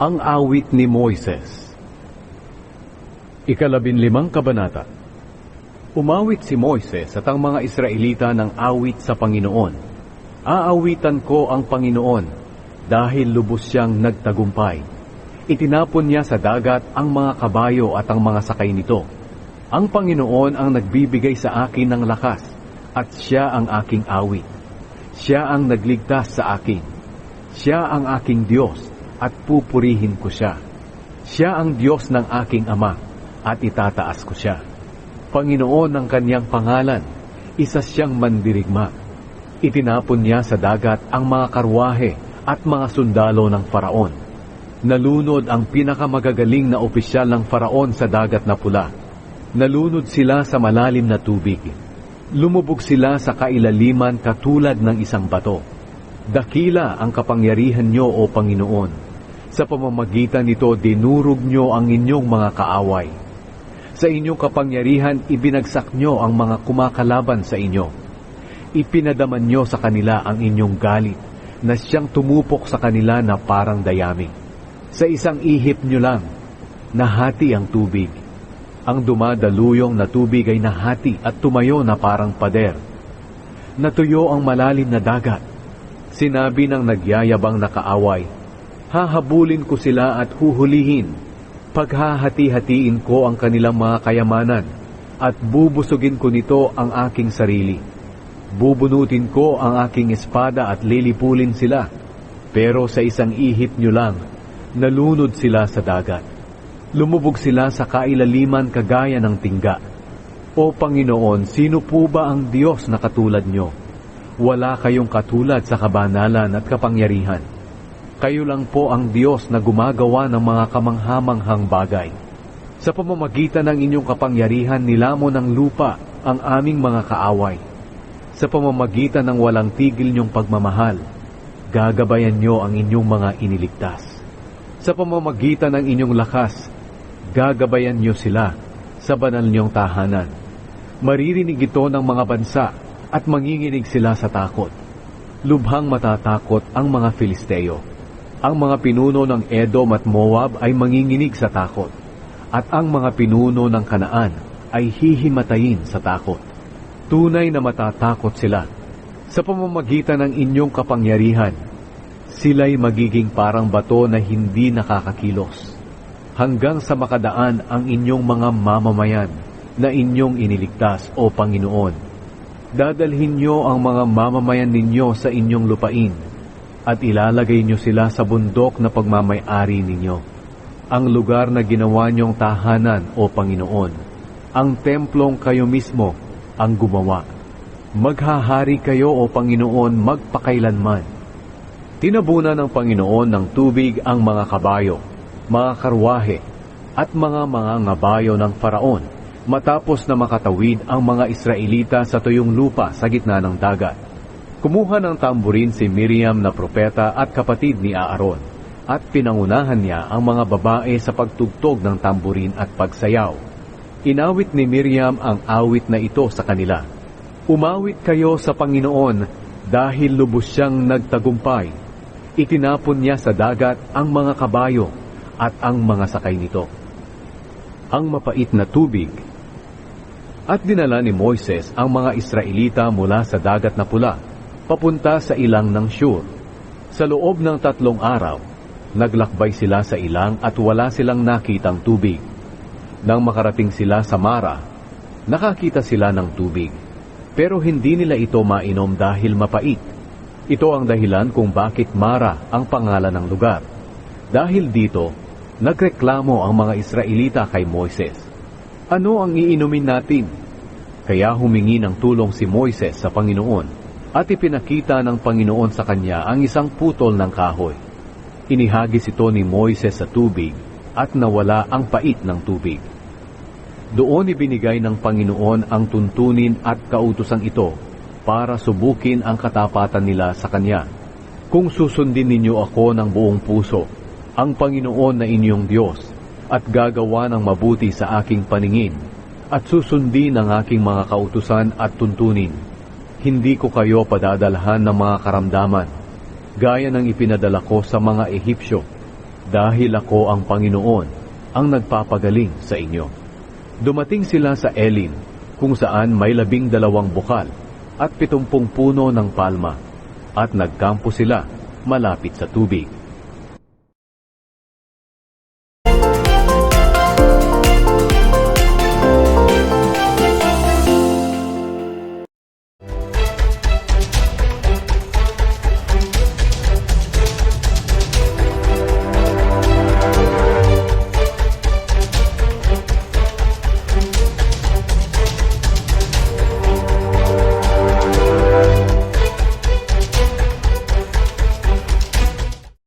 Ang awit ni Moises Ikalabinlimang kabanata Umawit si Moises at ang mga Israelita ng awit sa Panginoon. Aawitan ko ang Panginoon dahil lubos siyang nagtagumpay. Itinapon niya sa dagat ang mga kabayo at ang mga sakay nito. Ang Panginoon ang nagbibigay sa akin ng lakas at siya ang aking awit. Siya ang nagligtas sa akin. Siya ang aking Diyos at pupurihin ko siya. Siya ang Diyos ng aking Ama at itataas ko siya. Panginoon ng kanyang pangalan, isa siyang mandirigma. Itinapon niya sa dagat ang mga karwahe at mga sundalo ng Faraon. Nalunod ang pinakamagagaling na opisyal ng Faraon sa dagat na pula. Nalunod sila sa malalim na tubig. Lumubog sila sa kailaliman katulad ng isang bato. Dakila ang kapangyarihan niyo o Panginoon. Sa pamamagitan nito dinurog niyo ang inyong mga kaaway. Sa inyong kapangyarihan ibinagsak niyo ang mga kumakalaban sa inyo. Ipinadaman niyo sa kanila ang inyong galit na siyang tumupok sa kanila na parang dayami. Sa isang ihip niyo lang, nahati ang tubig. Ang dumadaluyong na tubig ay nahati at tumayo na parang pader. Natuyo ang malalim na dagat. Sinabi ng nagyayabang na kaaway, Hahabulin ko sila at huhulihin Paghahati-hatiin ko ang kanilang mga kayamanan at bubusugin ko nito ang aking sarili. Bubunutin ko ang aking espada at lilipulin sila. Pero sa isang ihip nyo lang, nalunod sila sa dagat. Lumubog sila sa kailaliman kagaya ng tingga. O Panginoon, sino po ba ang Diyos na katulad nyo? Wala kayong katulad sa kabanalan at kapangyarihan. Kayo lang po ang Diyos na gumagawa ng mga kamanghamanghang bagay. Sa pamamagitan ng inyong kapangyarihan, nilamon ng lupa ang aming mga kaaway. Sa pamamagitan ng walang tigil niyong pagmamahal, gagabayan niyo ang inyong mga iniligtas. Sa pamamagitan ng inyong lakas, gagabayan niyo sila sa banal niyong tahanan. Maririnig ito ng mga bansa at manginginig sila sa takot. Lubhang matatakot ang mga Filisteo. Ang mga pinuno ng Edom at Moab ay manginginig sa takot, at ang mga pinuno ng Kanaan ay hihimatayin sa takot. Tunay na matatakot sila. Sa pamamagitan ng inyong kapangyarihan, sila'y magiging parang bato na hindi nakakakilos. Hanggang sa makadaan ang inyong mga mamamayan na inyong iniligtas o Panginoon. Dadalhin niyo ang mga mamamayan ninyo sa inyong lupain at ilalagay niyo sila sa bundok na pagmamayari ninyo, ang lugar na ginawa niyong tahanan o Panginoon, ang templong kayo mismo ang gumawa. Maghahari kayo o Panginoon magpakailanman. Tinabunan ng Panginoon ng tubig ang mga kabayo, mga karwahe, at mga mga ngabayo ng Faraon matapos na makatawid ang mga Israelita sa tuyong lupa sa gitna ng dagat. Kumuha ng tamburin si Miriam na propeta at kapatid ni Aaron at pinangunahan niya ang mga babae sa pagtugtog ng tamburin at pagsayaw. Inawit ni Miriam ang awit na ito sa kanila. Umawit kayo sa Panginoon dahil lubos siyang nagtagumpay. Itinapon niya sa dagat ang mga kabayo at ang mga sakay nito. Ang mapait na tubig at dinala ni Moises ang mga Israelita mula sa dagat na pula papunta sa ilang ng Shur. Sa loob ng tatlong araw, naglakbay sila sa ilang at wala silang nakitang tubig. Nang makarating sila sa Mara, nakakita sila ng tubig. Pero hindi nila ito mainom dahil mapait. Ito ang dahilan kung bakit Mara ang pangalan ng lugar. Dahil dito, nagreklamo ang mga Israelita kay Moises. Ano ang iinumin natin? Kaya humingi ng tulong si Moises sa Panginoon at ipinakita ng Panginoon sa kanya ang isang putol ng kahoy. Inihagis ito ni Moises sa tubig at nawala ang pait ng tubig. Doon ibinigay ng Panginoon ang tuntunin at kautosang ito para subukin ang katapatan nila sa Kanya. Kung susundin ninyo ako ng buong puso, ang Panginoon na inyong Diyos, at gagawa ng mabuti sa aking paningin, at susundin ang aking mga kautusan at tuntunin, hindi ko kayo padadalhan ng mga karamdaman, gaya ng ipinadala ko sa mga Ehipsyo. dahil ako ang Panginoon ang nagpapagaling sa inyo. Dumating sila sa Elim, kung saan may labing dalawang bukal at pitumpung puno ng palma, at nagkampo sila malapit sa tubig.